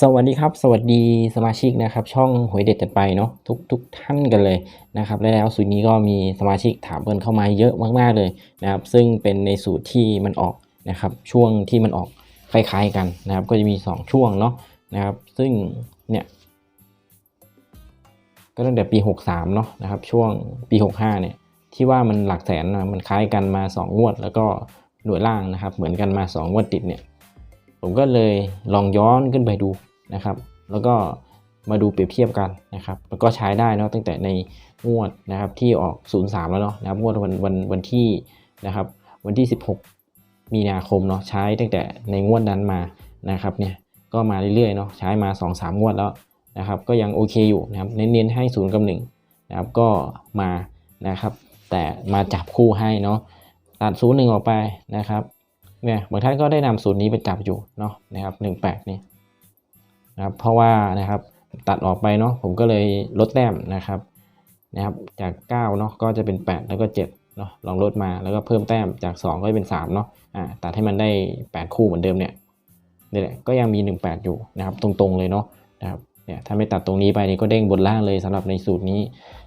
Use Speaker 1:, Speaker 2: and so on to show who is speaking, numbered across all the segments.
Speaker 1: สวัสดีครับ สวัสดีสมาชิกนะครับ ช่องหวยเด็ดจัดไปเนาะทุกทุกท่านกันเลยนะครับและแล้วสูตรนี้ก็มีสมาชิกถามกันเข้ามาเยอะมากๆเลยนะครับ ซึ่งเป็นในสูตรที่มันออกนะครับ ช่วงที่มันออกคล้ายๆกันนะครับ ก็จะมี 2 ช่วงเนาะนะครับ ซึ่งเนี่ยก็ตั้งแต่ปี 63เนาะนะครับ ช่วงปี 65เนี่ยที่ว่ามันหลักแสนมันคล้ายกันมา 2 งวด แล้วก็หน่วยล่างนะครับ เหมือนกันมา 2 งวดติดเนี่ย ผมก็เลยลองย้อนขึ้นไปดูนะครับ แล้วก็มาดูเปรียบเทียบกันนะครับแล้วก็ใช้ได้เนาะตั้งแต่ในงวดนะครับที่ออก 03 แล้วเนาะนะครับงวดวันวันวันที่นะครับ วันที่ 16 มีนาคมเนาะใช้ตั้งแต่ในงวดนั้นมานะครับเนี่ยก็มาเรื่อยๆเนาะใช้มา 2-3 งวดแล้วนะครับ ก็ยังโอเคอยู่นะครับเน้นๆให้ศูนย์กับหนึ่งนะครับก็มานะครับ แต่มาจับคู่ให้เนาะตัดศูนย์หนึ่งออกไปนะครับ เนี่ยบางท่านก็ได้นำสูตรนี้ไปจับอยู่เนาะนะครับหนึ่งแปดนี่นะครับเพราะว่านะครับตัดออกไปเนาะผมก็เลยลดแต้มนะครับนะครับจาก9เนาะก็จะเป็น 8 แล้วก็7เนาะลองลดมาแล้วก็เพิ่มแต้มจาก 2 ก็เป็น3เนาะอ่าตัดให้มันได้ 8 คู่เหมือนเดิมเนี่ยนี่แหละก็ยังมี 18 อยู่นะครับตรงๆเลยเนาะนะครับเนี่ยถ้าไม่ตัดตรงนี้ไปนี่ก็เด้งบนล่างเลยสำหรับในสูตรนี้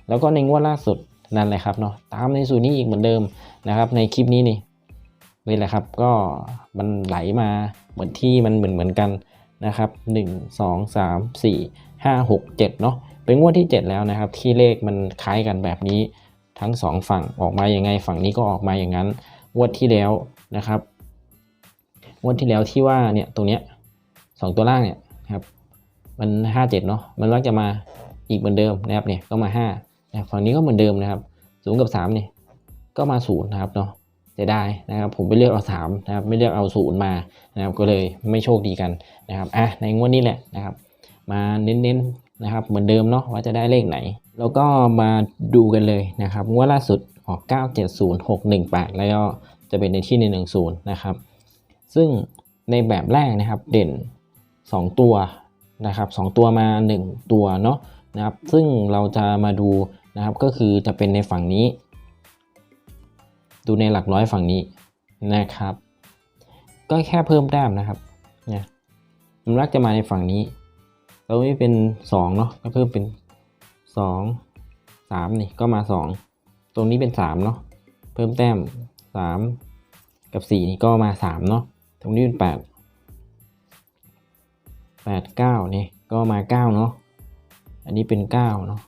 Speaker 1: แล้วก็ในงวดล่าสุดนั่นแหละครับเนาะตามในสูตรนี้อีกเหมือนเดิมนะครับในคลิปนี้นี่ นี่แหละครับ ก็มันไหลมาเหมือนที่มันเหมือนเหมือนกันนะครับ 1 2 3 4 5 6 7เนาะเป็นงวดที่ 7 แล้วนะครับ ที่เลขมันคล้ายกันแบบนี้ทั้ง 2 ฝั่งออกมาอย่างไง ฝั่งนี้ก็ออกมาอย่างนั้นงวดที่แล้วนะครับงวดที่แล้วที่ว่าเนี่ยตรงเนี้ยสองตัวล่างเนี่ยครับมัน 5 7เนาะมันมักจะมาอีกเหมือนเดิมนะครับเนี่ยก็มา5นะฝั่งนี้ก็เหมือนเดิมนะครับศูนย์กับ3เนี่ยก็มา0นะครับเนาะ จะได้นะครับผมไปเลือกเอา3นะครับไม่เลือกเอาศูนย์มานะครับก็เลยไม่โชคดีกันนะครับอะในงวดนี้แหละนะครับ มาเน้นๆนะครับเหมือนเดิมเนาะว่าจะได้เลขไหน แล้วก็มาดูกันเลยนะครับงวดล่าสุดออก 970618 แล้วก็จะเป็นในที่ใน10 นะครับ ซึ่งในแบบแรกนะครับเด่น 2 ตัวนะครับ2ตัวมา 1 ตัวเนาะนะครับซึ่งเราจะมาดูนะครับก็คือจะเป็นในฝั่งนี้ ดูในหลักร้อยฝั่งนี้นะครับ ก็แค่เพิ่มแต้มนะครับเนี่ยมันรักจะมาในฝั่งนี้ เราไม่เป็น2เนาะก็เพิ่มเป็น 2 3นี่ก็มา 2 ตรงนี้เป็น3เนาะเพิ่มแต้ม 3 กับ 4 นี่ก็มา3เนาะตรงนี้เป็น 8 8 9นี่ก็มา9เนาะอันนี้เป็น9เนาะ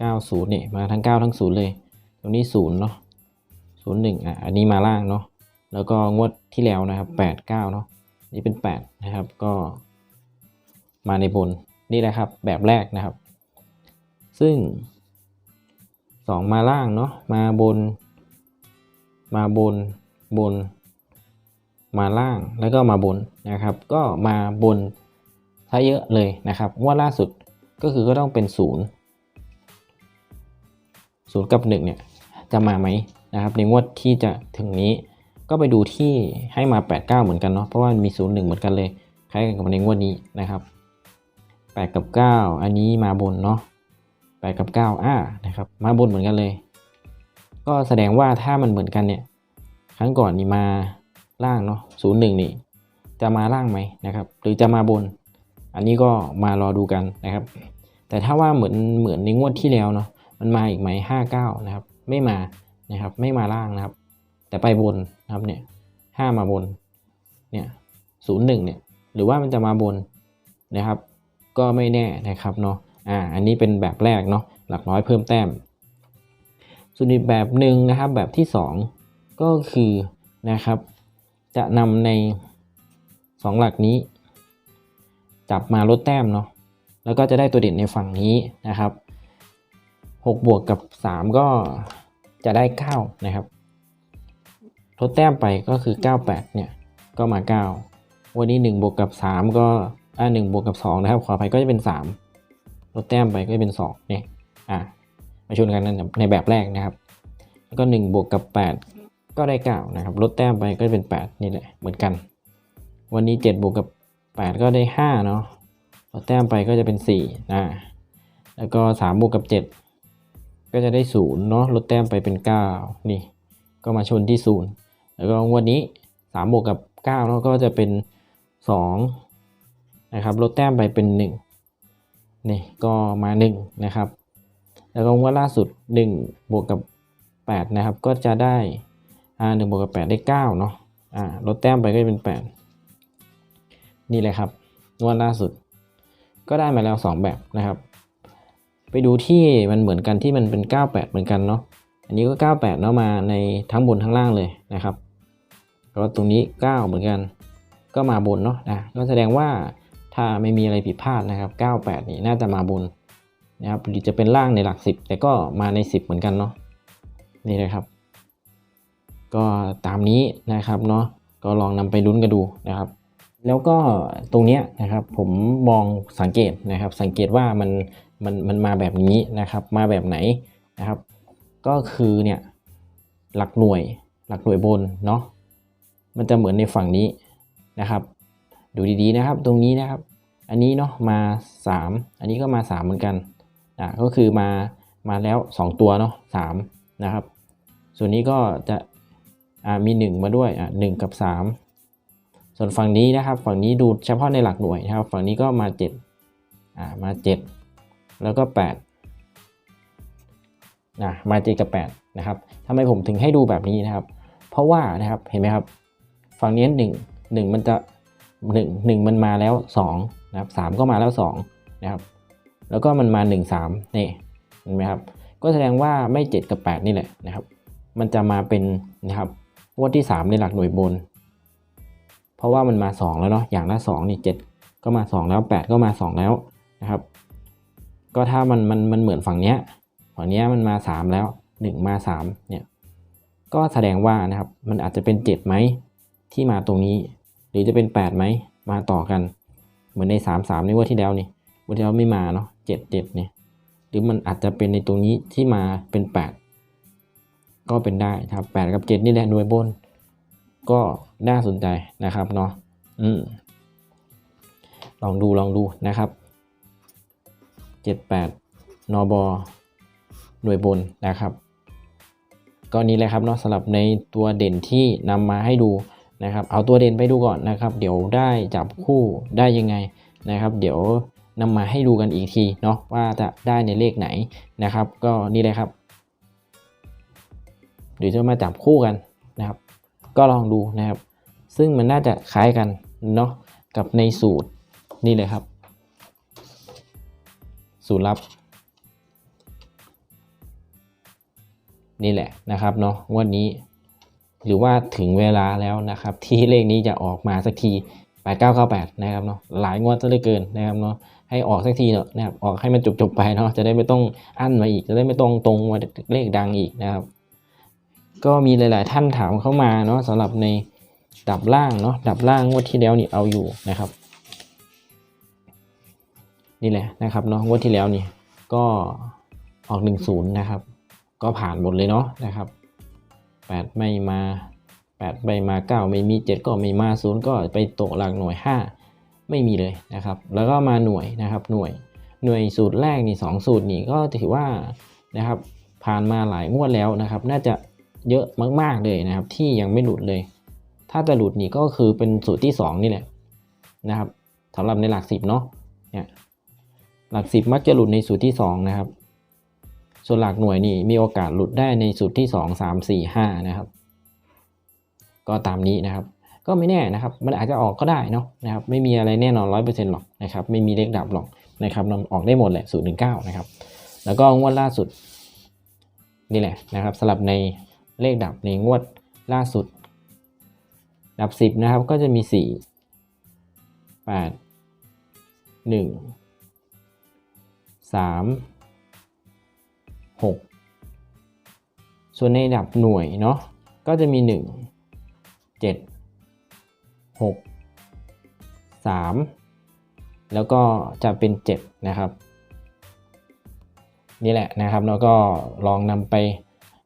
Speaker 1: 9 0นี่มาทั้ง 9 ทั้ง 0 เลย ตรงนี้0เนาะ ศูนย์หนึ่งอะอันนี้มาล่างเนาะแล้วก็งวดที่แล้วนะครับแปดเก้าเนาะนี่เป็นแปดนะครับก็มาในบนนี่แหละครับแบบแรกนะครับ ซึ่งสองมาล่างเนาะมาบน มาบนบน มาล่างแล้วก็มาบนนะครับ ก็มาบนซะเยอะเลยนะครับงวดล่าสุดก็คือก็ต้องเป็นศูนย์ศูนย์กับหนึ่งเนี่ยจะมาไหม นะครับในงวดที่จะถึงนี้ ก็ไปดูที่ให้มา 89 เหมือนกันเนาะเพราะว่ามี 01 เหมือนกันเลยคล้ายกันกับในงวดนี้นะครับ 8 กับ 9 อันนี้มาบนเนาะ8 กับ 9อ่านะครับมาบนเหมือนกันเลย ก็แสดงว่าถ้ามันเหมือนกันเนี่ยครั้งก่อนนี่มาล่างเนาะ01 นี่ จะมาล่างไหมนะครับหรือจะมาบน อันนี้ก็มารอดูกันนะครับ แต่ถ้าว่าเหมือนเหมือนในงวดที่แล้วเนาะมันมาอีกไหม59 นะครับ ไม่มา นะครับ ไม่มาล่างนะครับ แต่ไปบนนะครับเนี่ยห้ามาบนเนี่ยศูนย์หนึ่งเนี่ยหรือว่ามันจะมาบนนะครับ ก็ไม่แน่นะครับเนาะอ่าอันนี้เป็นแบบแรกเนาะหลักร้อยเพิ่มแต้ม ส่วนอีกแบบหนึ่งนะครับแบบที่สองก็คือนะครับจะนำในสองหลักนี้ จับมาลดแต้มเนาะแล้วก็จะได้ตัวเด่นในฝั่งนี้นะครับ6บวกกับ 3 ก็ จะได้ 9 นะครับลดแต้มไปก็คือ 98 เนี่ย ก็มา 9 วันนี้ 1 บวกกับ 3 ก็อ่า1บวกกับ 2 นะครับ ขออภัยก็จะเป็น 3 ลดแต้มไปก็จะเป็น 2 เนี่ย อะมาชนกันในแบบแรกนะครับ แล้วก็ 1 บวกกับ 8 ก็ได้ 9 นะครับ ลดแต้มไปก็จะเป็น 8 นี่แหละ เหมือนกัน วันนี้ 7 บวกกับ 8 ก็ได้ 5 เนาะลดแต้มไปก็จะเป็น 4 นะ แล้วก็ 3 บวกกับ 7 ก็จะได้ศูนย์เนาะลดแต้มไปเป็น 9 นี่ ก็มาชนที่ศูนย์แล้วก็งวดนี้3บวกกับ9เนาะก็จะเป็น2นะครับลดแต้มไปเป็น 1 นี่ก็มา1นะครับแล้วก็งวดล่าสุด 1 บวกกับ 8 นะครับ ก็จะได้อ่า1บวกกับ 8 ได้9เนาะอ่าลดแต้มไปก็จะเป็น 8 นี่เลยครับงวดล่าสุด ก็ได้มาแล้ว 2 แบบนะครับ ไปดูที่มันเหมือนกันที่มันเป็น 98 เหมือนกันเนาะ อันนี้ก็ 98 เนาะมาในทั้งบนทั้งล่างเลยนะครับ แล้วตรงนี้ 9 เหมือนกัน ก็มาบนเนาะนะ ก็แสดงว่าถ้าไม่มีอะไรผิดพลาดนะครับ 98 นี่น่าจะมาบนนะครับหรือจะเป็นล่างในหลัก 10 แต่ก็มาใน 10 เหมือนกันเนาะ นี่เลยครับ ก็ตามนี้นะครับเนาะ ก็ลองนำไปลุ้นกันดูนะครับแล้วก็ตรงเนี้ยนะครับผมมองสังเกตนะครับสังเกตว่ามัน มันมันมาแบบนี้นะครับ มาแบบไหนนะครับ ก็คือเนี่ยหลักหน่วยหลักหน่วยบนเนาะมันจะเหมือนในฝั่งนี้นะครับ ดูดีๆนะครับตรงนี้นะครับ อันนี้เนาะมา 3 อันนี้ก็มา 3 เหมือนกันอะก็คือมามาแล้ว 2 ตัวเนาะ3นะครับ ส่วนนี้ก็จะอ่ามี 1 มาด้วยอะ1กับ 3 ส่วนฝั่งนี้นะครับ ฝั่งนี้ดูเฉพาะในหลักหน่วยนะครับ ฝั่งนี้ก็มา7อ่ามา 7 แล้วก็8นะมา7กับ 8 นะครับทำไมผมถึงให้ดูแบบนี้นะครับ เพราะว่านะครับเห็นไหมครับ ฝั่งนี้1 1มันจะ1 1มันมาแล้ว2นะครับ3ก็มาแล้ว2นะครับ แล้วก็มันมา 1 3นี่เห็นไหมครับ ก็แสดงว่าไม่ 7 กับ 8 นี่แหละนะครับ มันจะมาเป็นนะครับงวดที่ 3 ในหลักหน่วยบน เพราะว่ามันมา 2 แล้วเนาะอย่างละ2นี่7ก็มา 2 แล้ว 8 ก็มา 2 แล้วนะครับ ก็ถ้ามันมันมันเหมือนฝั่งเนี้ยฝั่งเนี้ยมันมา 3 แล้ว 1 มา 3 เนี่ย ก็แสดงว่านะครับ มันอาจจะเป็น7ไหมที่มาตรงนี้ หรือจะเป็น8ไหมมาต่อกัน เหมือนใน 3 3ในงวดที่แล้วนี่งวดที่แล้วไม่มาเนาะ7 7เนี่ยหรือมันอาจจะเป็นในตรงนี้ที่มาเป็น 8 ก็เป็นได้ครับ 8 กับ 7 นี่แหละหน่วยบน ก็น่าสนใจนะครับเนาะอืมลองดูลองดูนะครับ 78นอบอหน่วยบนนะครับ ก็นี้เลยครับเนาะสำหรับในตัวเด่นที่นำมาให้ดูนะครับ เอาตัวเด่นไปดูก่อนนะครับ เดี๋ยวได้จับคู่ได้ยังไงนะครับ เดี๋ยวนำมาให้ดูกันอีกทีเนาะว่าจะได้ในเลขไหนนะครับ ก็นี่เลยครับเดี๋ยวจะมาจับคู่กันนะครับ ก็ลองดูนะครับ ซึ่งมันน่าจะคล้ายกันเนาะกับในสูตรนี่เลยครับ สูตรลับ นี่แหละนะครับเนาะงวันนี้ หรือว่าถึงเวลาแล้วนะครับ ที่เลขนี้จะออกมาสักที8998นะครับเนาะหลายงวดซะเหลือเกินนะครับเนาะให้ออกสักทีเนาะนะครับออกให้มันจบๆไปเนาะจะได้ไม่ต้องอั้นมาอีกจะได้ไม่ต้องตรงมาเลขดังอีกนะครับ ก็มีหลาย ๆ ท่านถามเข้ามาเนาะสำหรับในดับล่างเนาะดับล่างงวดที่แล้วนี่เอาอยู่นะครับ นี่แหละนะครับเนาะงวดที่แล้วนี่ก็ออก 10 นะครับ ก็ผ่านหมดเลยเนาะนะครับ 8 ไม่มา 8 ไม่มา 9 ไม่มี 7 ก็ไม่มา 0 ก็ไปตกหลักหน่วย 5 ไม่มีเลยนะครับ แล้วก็มาหน่วยนะครับหน่วยหน่วยสูตรแรกนี่2สูตรนี่ก็ถือว่านะครับผ่านมาหลายงวดแล้วนะครับ น่าจะเยอะมากๆเลยนะครับ ที่ยังไม่หลุดเลย ถ้าจะหลุดนี่ก็คือเป็นสูตรที่ 2 นี่แหละนะครับสำหรับในหลัก 10 เนาะเนี่ย หลัก 10 มักจะหลุดในสูตรที่ 2 นะครับ ส่วนหลักหน่วยนี่มีโอกาสหลุดได้ในสูตรที่ 2 3 4 5 นะครับ ก็ตามนี้นะครับ ก็ไม่แน่นะครับ มันอาจจะออกก็ได้เนาะนะครับ ไม่มีอะไรแน่นอนร้อยเปอร์เซ็นต์หรอกนะครับ ไม่มีเลขดับหรอกนะครับนำออกได้หมดแหละสูตรหนึ่งเก้านะครับ แล้วก็งวดล่าสุดนี่แหละนะครับสลับในเลขดับในงวดล่าสุด ดับสิบนะครับก็จะมีสี่แป 3 6สามหกส่วนในดับหน่วยเนาะก็จะมีหนึ่งเจ็ดหกสามแล้วก็จะเป็นเจ็ดนะครับ นี่แหละนะครับแล้วก็ลองนำไป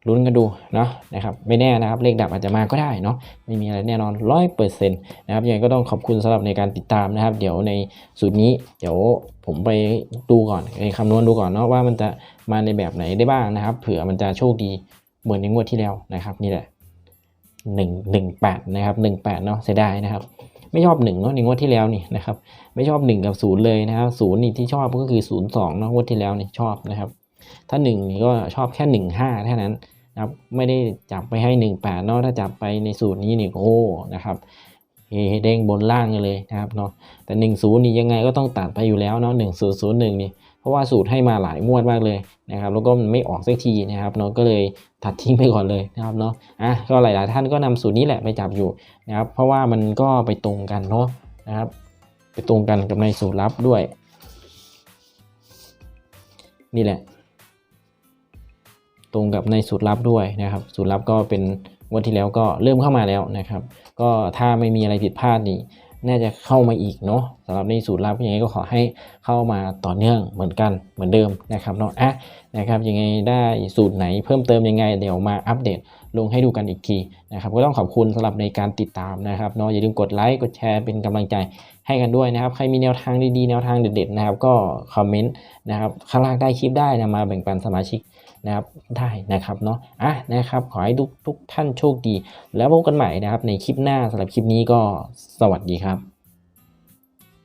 Speaker 1: ลุ้นกันดูเนาะนะครับไม่แน่นะครับเลขดับอาจจะมาก็ได้เนาะไม่มีอะไรแน่นอนร้อยเปอร์เซ็นต์นะครับยังไงก็ต้องขอบคุณสำหรับในการติดตามนะครับ เดี๋ยวในสูตรนี้เดี๋ยวผมไปดูก่อนไปคำนวณดูก่อนเนาะว่ามันจะมาในแบบไหนได้บ้างนะครับ เผื่อมันจะโชคดีเหมือนในงวดที่แล้วนะครับ นี่แหละหนึ่งหนึ่งแปดนะครับหนึ่งแปดเนาะเสียดายนะครับ ไม่ชอบหนึ่งเนาะในงวดที่แล้วนี่นะครับ ไม่ชอบหนึ่งกับศูนย์เลยนะครับศูนย์นี่ที่ชอบก็คือศูนย์สองเนาะงวดที่แล้วนี่ชอบนะครับ ถ้าหนึ่งนี่ก็ชอบแค่หนึ่งห้าเท่านั้นนะครับไม่ได้จับไปให้หนึ่งแปดเนาะถ้าจับไปในสูตรนี้นี่โอ้นะครับเฮเด้งบนล่างเลยนะครับเนาะแต่หนึ่งศูนย์นี่ยังไงก็ต้องตัดไปอยู่แล้วเนาะหนึ่งศูนย์ศูนย์หนึ่งนี่เพราะว่าสูตรให้มาหลายงวดมากเลยนะครับแล้วก็มันไม่ออกสักทีนะครับเนาะก็เลยตัดทิ้งไปก่อนเลยนะครับเนาะอะก็หลาย ๆ ท่านก็นำสูตรนี้แหละไปจับอยู่นะครับเพราะว่ามันก็ไปตรงกันเนาะนะครับไปตรงกันกับในสูตรลับด้วย นี่แหละ ตรงกับในสูตรลับด้วยนะครับ สูตรลับก็เป็นวันที่แล้วก็เริ่มเข้ามาแล้วนะครับ ก็ถ้าไม่มีอะไรผิดพลาดนี่น่าจะเข้ามาอีกเนาะสำหรับในสูตรลับยังไงก็ขอให้เข้ามาต่อเนื่องเหมือนกันเหมือนเดิมนะครับเนาะอะนะครับยังไงได้สูตรไหนเพิ่มเติมยังไง เดี๋ยวมาอัปเดตลงให้ดูกันอีกทีนะครับก็ต้องขอบคุณสำหรับในการติดตามนะครับเนาะอย่าลืมกดไลค์กดแชร์เป็นกำลังใจให้กันด้วยนะครับ ใครมีแนวทางดีๆแนวทางเด็ดๆนะครับ ก็คอมเมนต์นะครับข้างล่างใต้คลิปได้นะมาแบ่งปันสมาชิก นะครับได้นะครับเนาะอะนะครับขอให้ทุกทุกท่านโชคดี แล้วพบกันใหม่นะครับในคลิปหน้าสำหรับคลิปนี้ก็สวัสดีครับ